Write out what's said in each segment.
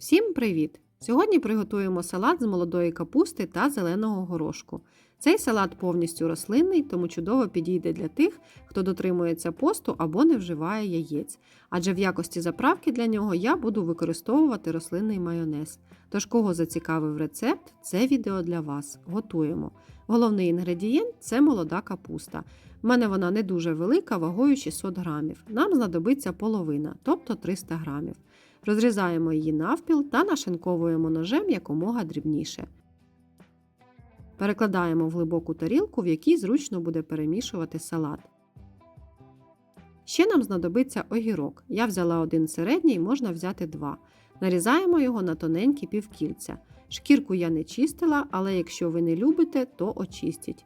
Всім привіт! Сьогодні приготуємо салат з молодої капусти та зеленого горошку. Цей салат повністю рослинний, тому чудово підійде для тих, хто дотримується посту або не вживає яєць. Адже в якості заправки для нього я буду використовувати рослинний майонез. Тож, кого зацікавив рецепт, це відео для вас. Готуємо. Головний інгредієнт це молода капуста. У мене вона не дуже велика, вагою 600 грамів. Нам знадобиться половина, тобто 300 грамів. Розрізаємо її навпіл та нашинковуємо ножем якомога дрібніше. Перекладаємо в глибоку тарілку, в якій зручно буде перемішувати салат. Ще нам знадобиться огірок. Я взяла один середній, можна взяти два. Нарізаємо його на тоненькі півкільця. Шкірку я не чистила, але якщо ви не любите, то очистіть.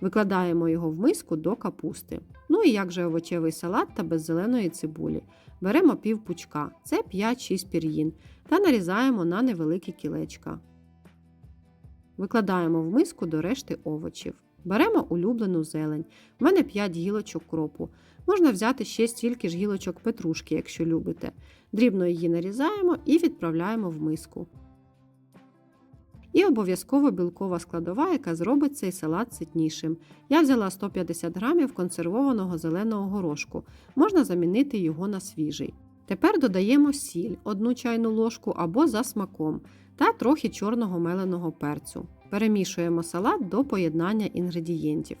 Викладаємо його в миску до капусти. Ну і як же овочевий салат та без зеленої цибулі. Беремо пів пучка, це 5-6 пір'їн, та нарізаємо на невеликі кілечка. Викладаємо в миску до решти овочів. Беремо улюблену зелень. У мене 5 гілочок кропу. Можна взяти ще стільки ж гілочок петрушки, якщо любите. Дрібно її нарізаємо і відправляємо в миску. І обов'язково білкова складова, яка зробить цей салат ситнішим. Я взяла 150 грамів консервованого зеленого горошку, можна замінити його на свіжий. Тепер додаємо сіль, 1 чайну ложку або за смаком та трохи чорного меленого перцю. Перемішуємо салат до поєднання інгредієнтів.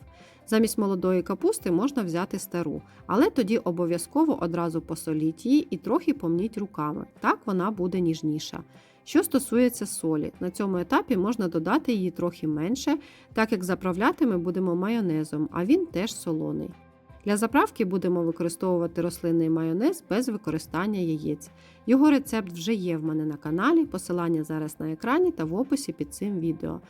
Замість молодої капусти можна взяти стару, але тоді обов'язково одразу посоліть її і трохи помніть руками, так вона буде ніжніша. Що стосується солі, на цьому етапі можна додати її трохи менше, так як заправляти ми будемо майонезом, а він теж солоний. Для заправки будемо використовувати рослинний майонез без використання яєць. Його рецепт вже є в мене на каналі, посилання зараз на екрані та в описі під цим відео.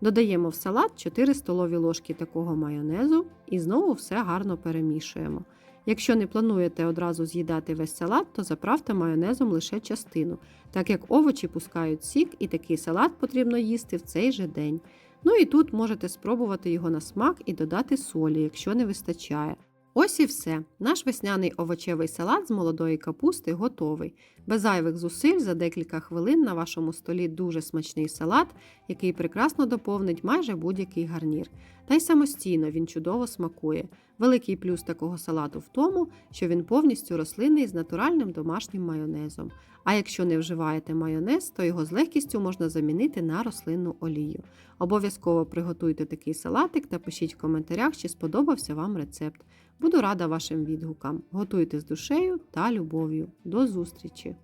Додаємо в салат 4 столові ложки такого майонезу і знову все гарно перемішуємо. Якщо не плануєте одразу з'їдати весь салат, то заправте майонезом лише частину, так як овочі пускають сік і такий салат потрібно їсти в цей же день. Ну і тут можете спробувати його на смак і додати солі, якщо не вистачає. Ось і все. Наш весняний овочевий салат з молодої капусти готовий. Без зайвих зусиль за декілька хвилин на вашому столі дуже смачний салат, який прекрасно доповнить майже будь-який гарнір. Та й самостійно він чудово смакує. Великий плюс такого салату в тому, що він повністю рослинний з натуральним домашнім майонезом. А якщо не вживаєте майонез, то його з легкістю можна замінити на рослинну олію. Обов'язково приготуйте такий салатик та пишіть в коментарях, чи сподобався вам рецепт. Буду рада вашим відгукам. Готуйте з душею та любов'ю. До зустрічі!